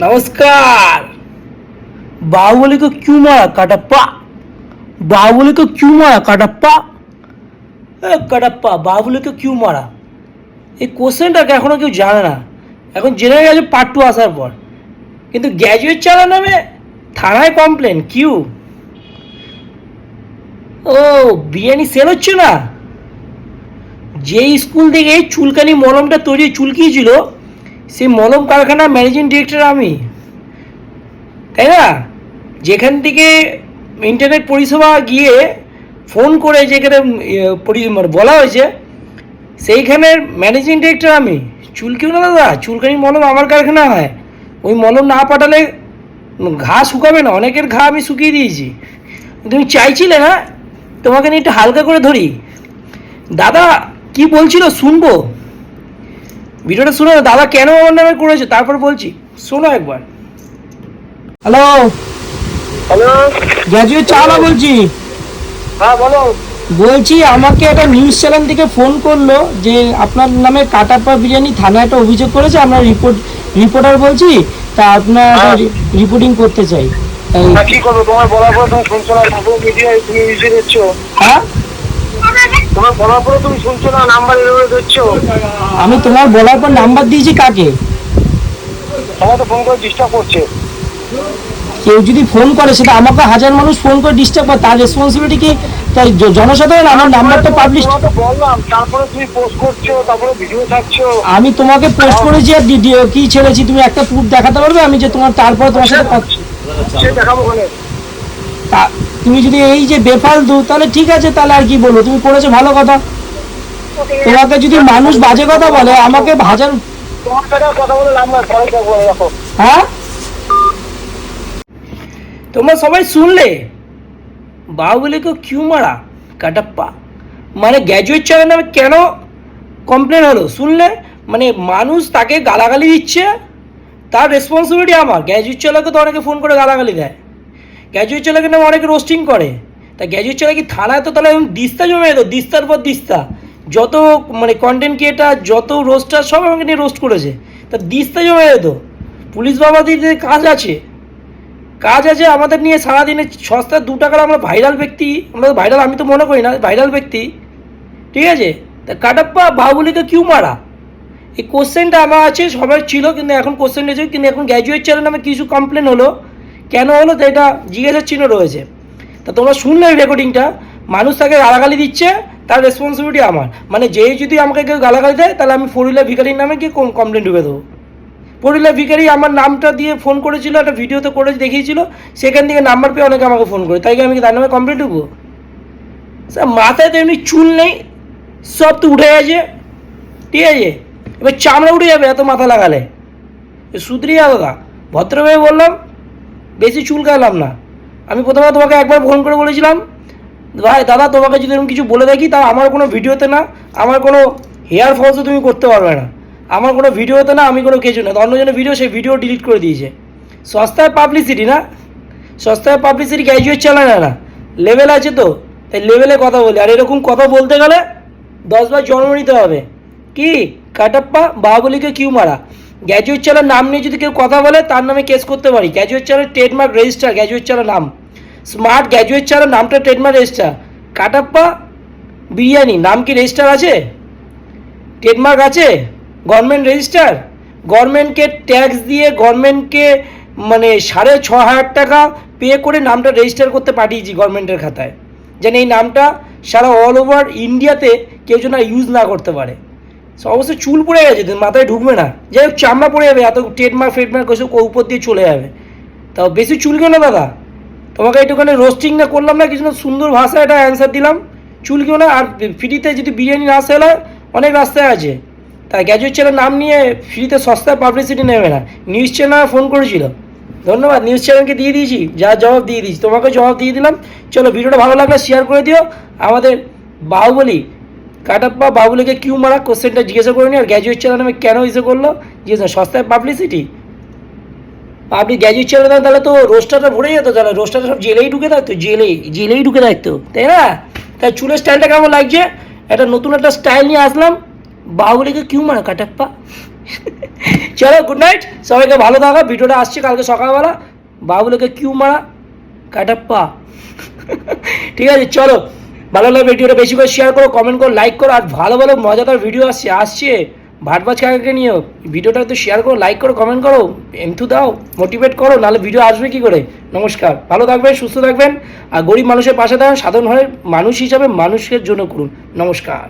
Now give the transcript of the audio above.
नमस्कार बाहुबली को क्यों मारा कटप्पा बाहुबली को क्यों मारा कटप्पा এ কাটাপ্পা বাহুবলীকে কিউ মারা এই কোশ্চেনটাকে এখনো কেউ জানে না এখন জেনে গেছে পার্ট টু আসার পর কিন্তু গ্র্যাজুয়েট চালা নামে থানায় কমপ্লেন কিউ ও বিরিয়ানি সেল হচ্ছে না যেই স্কুল থেকে চুলকানি মলমটা তৈরি চুলকিয়েছিল সেই মলম কারখানা ম্যানেজিং ডিরেক্টর আমি। তাই না? যেখান থেকে ইন্টারনেট পরিষেবা গিয়ে ফোন করে যেখানে ইয়ে, মানে বলা হয়েছে সেইখানের ম্যানেজিং ডিরেক্টর আমি। চুলকিও না দাদা? চুলকানি মলম আমার কারখানা হয়। ওই মলম না পাঠালে ঘা শুকাবে না অনেকের ঘা আমি শুকিয়ে দিয়েছি। তুমি চাইছিলে না? তোমাকে নিয়ে একটু হালকা করে ধরি। দাদা কি বলছিল? শুনব? ভিডিওটা শুনো না, দাদা কেন আমার নামে করেছে? তারপর বলছি। শোনো একবার। হ্যালো হ্যালো গ্র্যাজুয়েট চাওয়ালা বলছি। হ্যাঁ বলো। বলছি আমাকে একটা নিউজ চ্যানেল থেকে ফোন করল যে আপনার নামে কাটাপ্পা বিরিয়ানি থানায় একটা অভিযোগ করেছে আমরা রিপোর্ট রিপোর্টার বলছি তা আপনার হ্যাঁ। রিপোর্টিং করতে চাই। কি করব? তোমার বলার পরে তুমি শুনছো না মিডিয়ায় তুমি হ্যাঁ? তোমার বলার পরে তুমি শুনছো না নাম্বার এভাবে দিচ্ছ আমি তোমার বলার পর নাম্বার দিয়েছি কাকে? তোমার তো ফোন করে ডিস্টার্ব করছে। কেউ যদি ফোন করে সেটা আমাকে হাজার মানুষ ফোন করে ডিস্টার্ব করে তার রেসপন্সিবিলিটি কি? তাই জনসাধারণ আমার নাম্বারটা পাবলিশ তোমাকে বললাম তারপরে তুমি পোস্ট করছ তারপরে ভিডিও ছাড়ছো। আমি তোমাকে পোস্ট করেছি আর ডি- কি ছেড়েছি তুমি একটা প্রুফ দেখাতে পারবে? আমি যে তোমার তারপরে তোমার সাথে সে দেখাবো ওখানে তা- তুমি যদি এই যে বেফালতু তাহলে ঠিক আছে, তাহলে আর কি বলব? তুমি করেছ ভালো কথা। তোমাকে যদি মানুষ বাজে কথা বলে, আমাকে হাজার হ্যাঁ? তোমরা সবাই শুনলে? বাহুবলীকে কিউ মারা, কাটাপ্পা। মানে গ্র্যাজুয়েট চ্যানেল নামে কেন কমপ্লেন হলো? শুনলে? মানে মানুষ তাকে গালাগালি দিচ্ছে, তার রেসপন্সিবিলিটি আমার। গ্র্যাজুয়েট চ্যানেলকে তো অনেকে ফোন করে গালাগালি দেয়। গ্র্যাজুয়েট চ্যানেলকে নামে অনেকে রোস্টিং করে। তা গ্র্যাজুয়েট চ্যানেল কি থানায় তো তাহলে দিস্তা জমে যেত দিস্তার পর দিস্তা। যত মানে কন্টেন্ট ক্রিয়েটার যত রোস্টার সব আমাকে নিয়ে রোস্ট করেছে। তা দিস্তা জমে যেত পুলিশ বাবাদের কাজ আছে কাজ আছে আমাদের নিয়ে সারাদিনে সস্তার দু টাকার আমরা ভাইরাল ব্যক্তি, আমরা ভাইরাল আমি তো মনে করি না ভাইরাল ব্যক্তি। ঠিক আছে? তা কাটাপ্পা বাহুবলীকে কিউ মারা? এই কোশ্চেনটা আমার আছে সবার ছিল, কিন্তু এখন কোশ্চেন রয়েছে কিন্তু এখন গ্র্যাজুয়েট চ্যানেল নামে কিছু কমপ্লেন হলো। কেন হলো তো এটা জিজ্ঞাসার চিহ্ন রয়েছে। তা তোমরা শুনলে ওই রেকর্ডিংটা মানুষ তাকে গালাগালি দিচ্ছে, তার রেসপন্সিবিলিটি আমার। মানে যে যদি আমাকে কেউ গালাগালি দেয়, তাহলে আমি ফরিলা ভিকারির নামে গিয়ে কমপ্লেন ঢুকে দেবো। পরিলা ভিখারি আমার নামটা দিয়ে ফোন করেছিল, একটা ভিডিওতে করে দেখিয়েছিল, সেখান থেকে নাম্বার পেয়ে অনেকে আমাকে ফোন করে। তাই আমি তার নামে কমপ্লেন ঢুকবো? স্যার, মাথায় তো এমনি চুল নেই, সব তো উঠে গেছে। ঠিক আছে? এবার চামড়া উঠে যাবে, এত মাথা লাগালে। এ সুধরি যা দাদা, ভদ্রভাবে বললাম বেশি চুল কালাম না। আমি প্রথমে তোমাকে একবার ফোন করে বলেছিলাম, ভাই, দাদা, তোমাকে যদি এরকম কিছু বলে থাকি তা আমার কোনো ভিডিওতে না, আমার কোনো হেয়ার ফলসও তুমি করতে পারবে না। আমার কোনো ভিডিওতে না, আমি কোনো কিছু না। অন্যজনের ভিডিও সেই ভিডিও ডিলিট করে দিয়েছে। সস্তায় পাবলিসিটি না? সস্তায় পাবলিসিটি গ্র্যাজুয়েট চালায় না না? লেভেল আছে তো, তাই লেভেলে কথা বলি। আর এরকম কথা বলতে গেলে দশবার জন্ম নিতে হবে। কি? কাটাপ্পা, বাহুবলীকে কিউ মারা। গ্র্যাজুয়েট চালার নাম নিয়ে যদি কেউ কথা বলে, তার নামে কেস করতে পারি। গ্র্যাজুয়েট চালার ট্রেডমার্ক রেজিস্টার গ্র্যাজুয়েট চালার নাম। স্মার্ট গ্র্যাজুয়েট চালার নামটা ট্রেডমার্ক রেজিস্টার কাটাপ্পা বিরিয়ানি, নাম কি রেজিস্টার আছে? ট্রেডমার্ক আছে? গভর্নমেন্ট রেজিস্টার গভর্নমেন্টকে ট্যাক্স দিয়ে গভর্নমেন্টকে মানে সাড়ে ছ হাজার টাকা পে করে নামটা রেজিস্টার করতে পাঠিয়েছি গভর্নমেন্টের খাতায়। যেন এই নামটা সারা অল ওভার ইন্ডিয়াতে কেউ যেন ইউজ না করতে পারে। অবশ্যই চুল পড়ে গেছে মাথায় ঢুকবে না। যাই হোক, চামড়া পড়ে যাবে, এত ট্রেডমার্ক ফ্রেডমার্ক ওসব উপর দিয়ে চলে যাবে। তাও বেশি চুলকে না দাদা? তোমাকে একটুখানি রোস্টিং না করলাম না কিছু না সুন্দর ভাষায় একটা অ্যান্সার দিলাম। চুলকেও না, আর ফ্রিতে যদি বিরিয়ানি না সেল হয়, অনেক রাস্তায় আছে। তাই গ্যাজুয়েট চ্যানেল নাম নিয়ে ফ্রিতে সস্তায় পাবলিসিটি নেবে না। নিউজ চ্যানেল ফোন করেছিল। ধন্যবাদ নিউজ চ্যানেলকে দিয়ে দিয়েছি, যা জবাব দিয়ে দিয়েছি। তোমাকে জবাব দিয়ে দিলাম। চলো, ভিডিওটা ভালো লাগলে শেয়ার করে দিও। আমাদের বাহুবলী কাটাপ্পা বাহুবলীকে কিউ মারা কোশ্চেনটা জিজ্ঞাসা করে নি আর গ্র্যাজুয়েট চ্যানেল নামে কেন ইসে করল? জিজ্ঞাসা সস্তায় পাবলিসিটি আপনি গ্র্যাজুয়েট চ্যানেল তাহলে তো রোস্টারটা ভরে যেত, তাহলে রোস্টারটা সব জেলেই ঢুকে থাকতো জেলেই জেলেই ঢুকে থাকতো তাই না? তাই চুলের স্টাইলটা কেমন লাগছে? একটা নতুন একটা স্টাইল নিয়ে আসলাম বাহুবলীকে কিউ মারা কাটাপ্পা। চলো গুড নাইট সবাইকে ভালো থাকা, ভিডিওটা আসছে কালকে সকালবেলা, বাবুলোকে কিউ মারা কাটাপ্পা। ঠিক আছে, চলো। ভালো লাগলে ভিডিওটা বেশি করে শেয়ার করো কমেন্ট করো লাইক করো, আর ভালো ভালো মজাদার ভিডিও আসছে আসছে। ভাট ভাজ কাকাকে নিয়েও। ভিডিওটা একটু শেয়ার করো লাইক করো কমেন্ট করো এন্থু দাও মোটিভেট করো, নাহলে ভিডিও আসবে কি করে? নমস্কার। ভালো থাকবেন, সুস্থ থাকবেন, আর গরিব মানুষের পাশে দাঁড়ান, সাধারণ হয়ে মানুষ হিসাবে মানুষের জন্য করুন। নমস্কার।